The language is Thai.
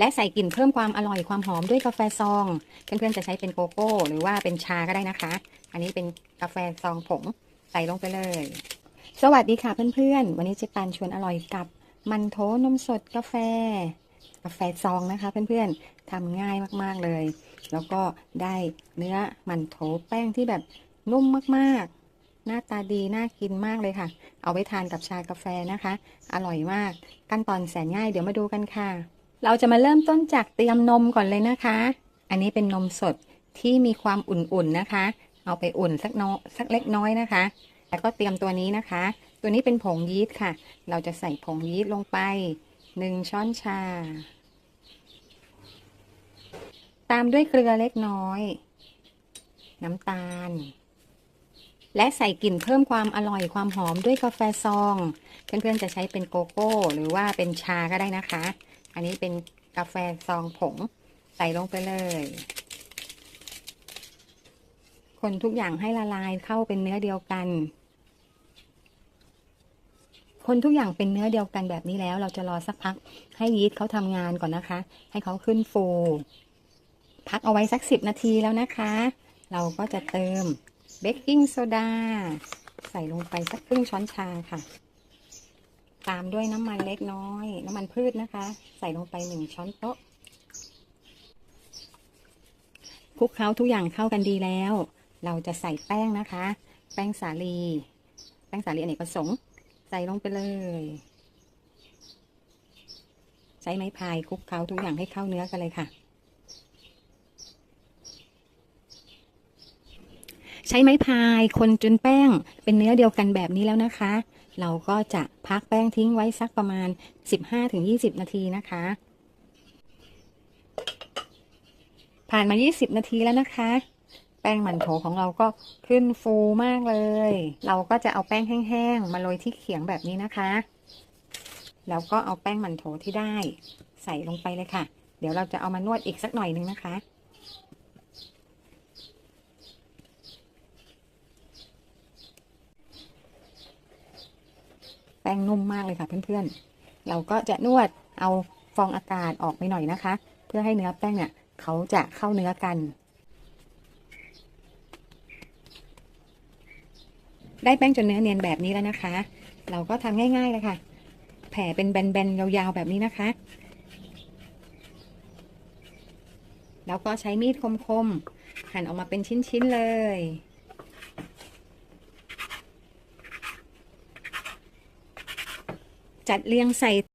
และใส่กลิ่นเพิ่มความอร่อยความหอมด้วยกาแฟซอง เพื่อนๆจะใช้เป็นโกโก้ หรือว่าเป็นชาก็ได้นะคะ อันนี้เป็นกาแฟซองผงใส่ลงไปเลย สวัสดีค่ะเพื่อนๆ วันนี้เจ๊ปันชวนอร่อยกับมันโถนมสดกาแฟ กาแฟซองนะคะ เพื่อนๆทำง่ายมากๆเลย แล้วก็ได้เนื้อมันโถแป้งที่แบบนุ่มมากๆ หน้าตาดี น่ากินมากเลยค่ะ เอาไว้ทานกับชากาแฟนะคะ อร่อยมาก ขั้นตอนแสนง่ายเดี๋ยวมาดูกันค่ะ เราจะมาเริ่มต้นจากเตรียมนมก่อนเลยนะคะ อันนี้เป็นนมสดที่มีความอุ่นๆนะคะ เอาไปอุ่นสักน้อยสักเล็กน้อยนะคะ แล้วก็เตรียมตัวนี้นะคะ ตัวนี้เป็นผงยีสต์ค่ะ เราจะใส่ผงยีสต์ลงไปหนึ่งช้อนชา ตามด้วยเกลือเล็กน้อย น้ำตาล และใส่กลิ่นเพิ่มความอร่อยความหอมด้วยกาแฟซอง เพื่อนๆจะใช้เป็นโกโก้ หรือว่าเป็นชาก็ได้นะคะ อันนี้เป็นกาแฟซองผง ใส่ลงไปเลย คนทุกอย่างให้ละลายเข้าเป็นเนื้อเดียวกัน คนทุกอย่างเป็นเนื้อเดียวกันแบบนี้แล้ว เราจะรอสักพัก ให้ยีสต์เขาทำงานก่อนนะคะ ให้เขาขึ้นฟู พักเอาไว้สักสิบนาทีแล้วนะคะ เราก็จะเติมเบกกิ้งโซดาใส่ลงไปสักครึ่งช้อนชาค่ะ ตามด้วยน้ำมันเล็กน้อย น้ำมันพืชนะคะ ใส่ลงไปหนึ่งช้อนโต๊ะคลุกเคล้าทุกอย่างเข้ากันดีแล้ว เราจะใส่แป้งนะคะ แป้งสาลี แป้งสาลีอเนกประสงค์ ใส่ลงไปเลย ใช้ไม้พายคลุกเคล้าทุกอย่างให้เข้าเนื้อกันเลยค่ะ ใช้ไม้พายคนจนแป้งเป็นเนื้อเดียวกันแบบนี้แล้วนะคะ เราก็จะ พักแป้งทิ้งไว้สักประมาณ 15-20 นาทีนะคะ ผ่านมา 20 นาทีแล้วนะคะ แป้งหมันโถของเราก็ขึ้นฟูมากเลย เราก็จะเอาแป้งแห้งๆมาโรยที่เขียงแบบนี้นะคะ แล้วก็เอาแป้งหมันโถที่ได้ ใส่ลงไปเลยค่ะ เดี๋ยวเราจะเอามานวดอีกสักหน่อยนึงนะคะ แป้งนุ่มมากเลยค่ะเพื่อนๆ เราก็จะนวดเอาฟองอากาศออกไปหน่อยนะคะ เพื่อให้เนื้อแป้งเนี่ยเขาจะเข้าเนื้อกัน ได้แป้งจนเนื้อเนียนแบบนี้แล้วนะคะ เราก็ทำง่ายๆเลยค่ะ แผ่เป็นแบนๆยาวๆแบบนี้นะคะ แล้วก็ใช้มีดคมๆหั่นออกมาเป็นชิ้นๆเลย จัดเรียงใส่